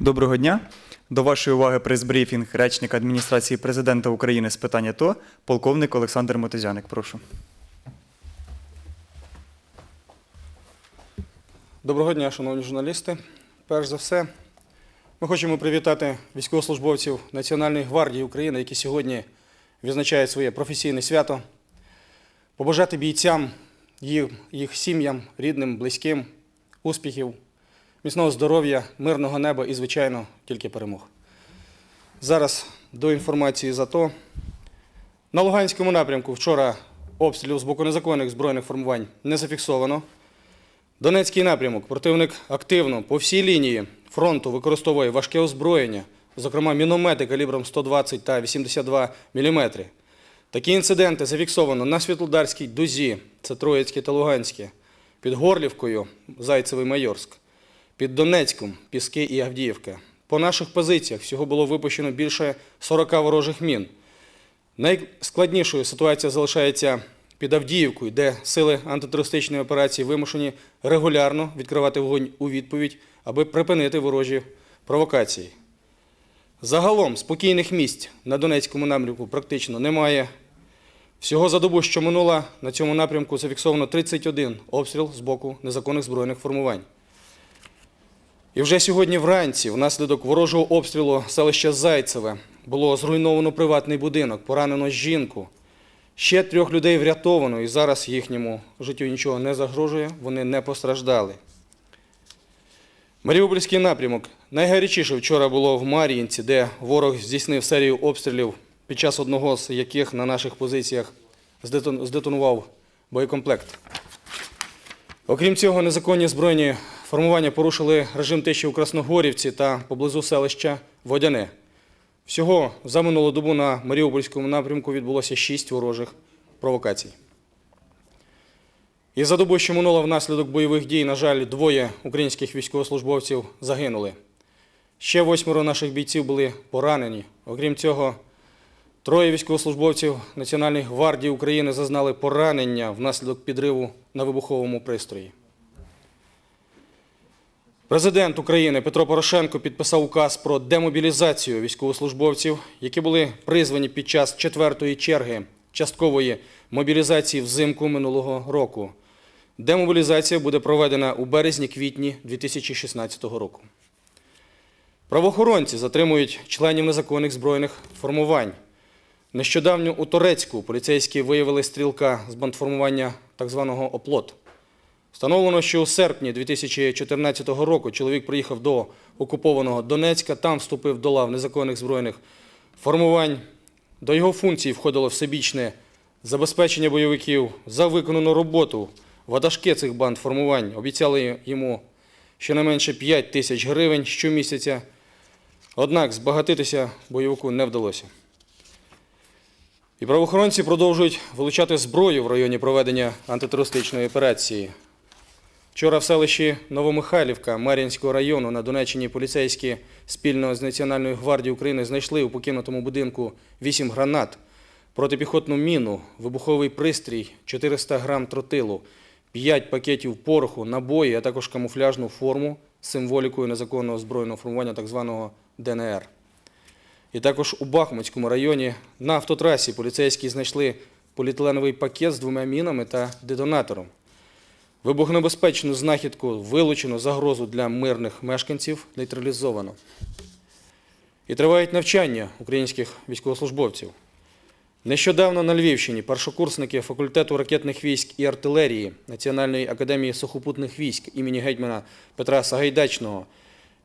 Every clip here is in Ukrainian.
Доброго дня. До вашої уваги прес-брифінг речника адміністрації президента України з питань АТО, полковник Олександр Мотизяник. Прошу. Доброго дня, шановні журналісти. Перш за все, ми хочемо привітати військовослужбовців Національної гвардії України, які сьогодні відзначають своє професійне свято, побажати бійцям, їх, їх сім'ям, рідним, близьким, успіхів, міцного здоров'я, мирного неба і, звичайно, тільки перемог. Зараз до інформації за то. На Луганському напрямку вчора обстрілів з боку незаконних збройних формувань не зафіксовано. Донецький напрямок. Противник активно по всій лінії фронту використовує важке озброєння, зокрема міномети калібром 120 та 82 мм. Такі інциденти зафіксовано на Світлодарській дузі, це Троїцьке та Луганське, під Горлівкою, Зайцевий Майорськ, під Донецьком, Піски і Авдіївка. По наших позиціях всього було випущено більше 40 ворожих мін. Найскладнішою ситуація залишається під Авдіївкою, де сили антитерористичної операції вимушені регулярно відкривати вогонь у відповідь, аби припинити ворожі провокації. Загалом спокійних місць на Донецькому напрямку практично немає. Всього за добу, що минула, на цьому напрямку зафіксовано 31 обстріл з боку незаконних збройних формувань. І вже сьогодні вранці, внаслідок ворожого обстрілу селища Зайцеве, було зруйновано приватний будинок, поранено жінку. Ще трьох людей врятовано, і зараз їхньому життю нічого не загрожує, вони не постраждали. Маріупольський напрямок. Найгарячіше вчора було в Мар'їнці, де ворог здійснив серію обстрілів, під час одного з яких на наших позиціях здетонував боєкомплект. Окрім цього, незаконні збройні формування порушили режим тиші у Красногорівці та поблизу селища Водяне. Всього за минулу добу на Маріупольському напрямку відбулося шість ворожих провокацій. І за добу, що минула внаслідок бойових дій, на жаль, двоє українських військовослужбовців загинули. Ще восьмеро наших бійців були поранені. Окрім цього, троє військовослужбовців Національної гвардії України зазнали поранення внаслідок підриву на вибуховому пристрої. Президент України Петро Порошенко підписав указ про демобілізацію військовослужбовців, які були призвані під час четвертої черги часткової мобілізації взимку минулого року. Демобілізація буде проведена у березні-квітні 2016 року. Правоохоронці затримують членів незаконних збройних формувань. Нещодавно у Торецьку поліцейські виявили стрілка з бандформування так званого оплот. Встановлено, що у серпні 2014 року чоловік приїхав до окупованого Донецька, там вступив до лав незаконних збройних формувань. До його функцій входило всебічне забезпечення бойовиків за виконану роботу. Ватажки цих банд формувань обіцяли йому щонайменше 5 тисяч гривень щомісяця. Однак збагатитися бойовику не вдалося. І правоохоронці продовжують вилучати зброю в районі проведення антитерористичної операції. Вчора в селищі Новомихайлівка Мар'їнського району на Донеччині поліцейські спільно з Національною гвардією України знайшли у покинутому будинку 8 гранат, протипіхотну міну, вибуховий пристрій, 400 грам тротилу, 5 пакетів пороху, набої, а також камуфляжну форму з символікою незаконного збройного формування так званого ДНР. І також у Бахмутському районі на автотрасі поліцейські знайшли поліетиленовий пакет з двома мінами та детонатором. Вибухонебезпечну знахідку вилучено загрозу для мирних мешканців нейтралізовано. І тривають навчання українських військовослужбовців. Нещодавно на Львівщині першокурсники факультету ракетних військ і артилерії Національної академії сухопутних військ імені гетьмана Петра Сагайдачного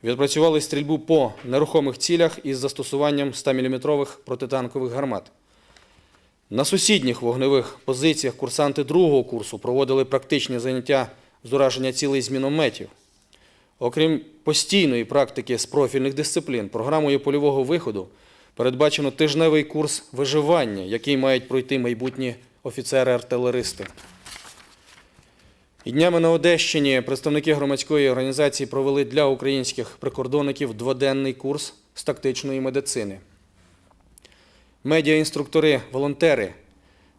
відпрацювали стрільбу по нерухомих цілях із застосуванням 100-мм протитанкових гармат. На сусідніх вогневих позиціях курсанти другого курсу проводили практичні заняття з ураження цілей з мінометів. Окрім постійної практики з профільних дисциплін, програмою польового виходу передбачено тижневий курс виживання, який мають пройти майбутні офіцери-артилеристи. І днями на Одещині представники громадської організації провели для українських прикордонників дводенний курс з тактичної медицини. Медіаінструктори, волонтери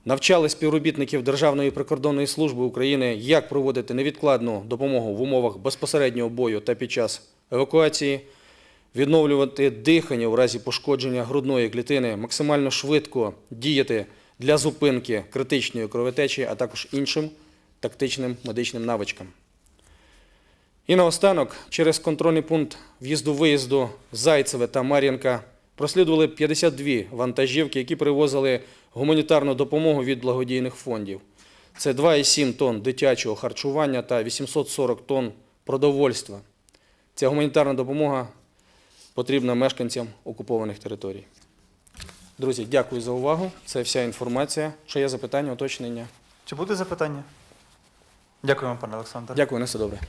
навчали співробітників Державної прикордонної служби України, як проводити невідкладну допомогу в умовах безпосереднього бою та під час евакуації. відновлювати дихання у разі пошкодження грудної клітини, максимально швидко діяти для зупинки критичної кровотечі, а також іншим тактичним медичним навичкам. І наостанок, через контрольний пункт в'їзду-виїзду Зайцеве та Мар'їнка прослідували 52 вантажівки, які перевозили гуманітарну допомогу від благодійних фондів. Це 2,7 тонн дитячого харчування та 840 тонн продовольства. Ця гуманітарна допомога потрібна мешканцям окупованих територій. Друзі, дякую за увагу. Це вся інформація. Що є запитання, уточнення? Чи буде запитання? Дякуємо, пане Олександр. Дякую, на все добре.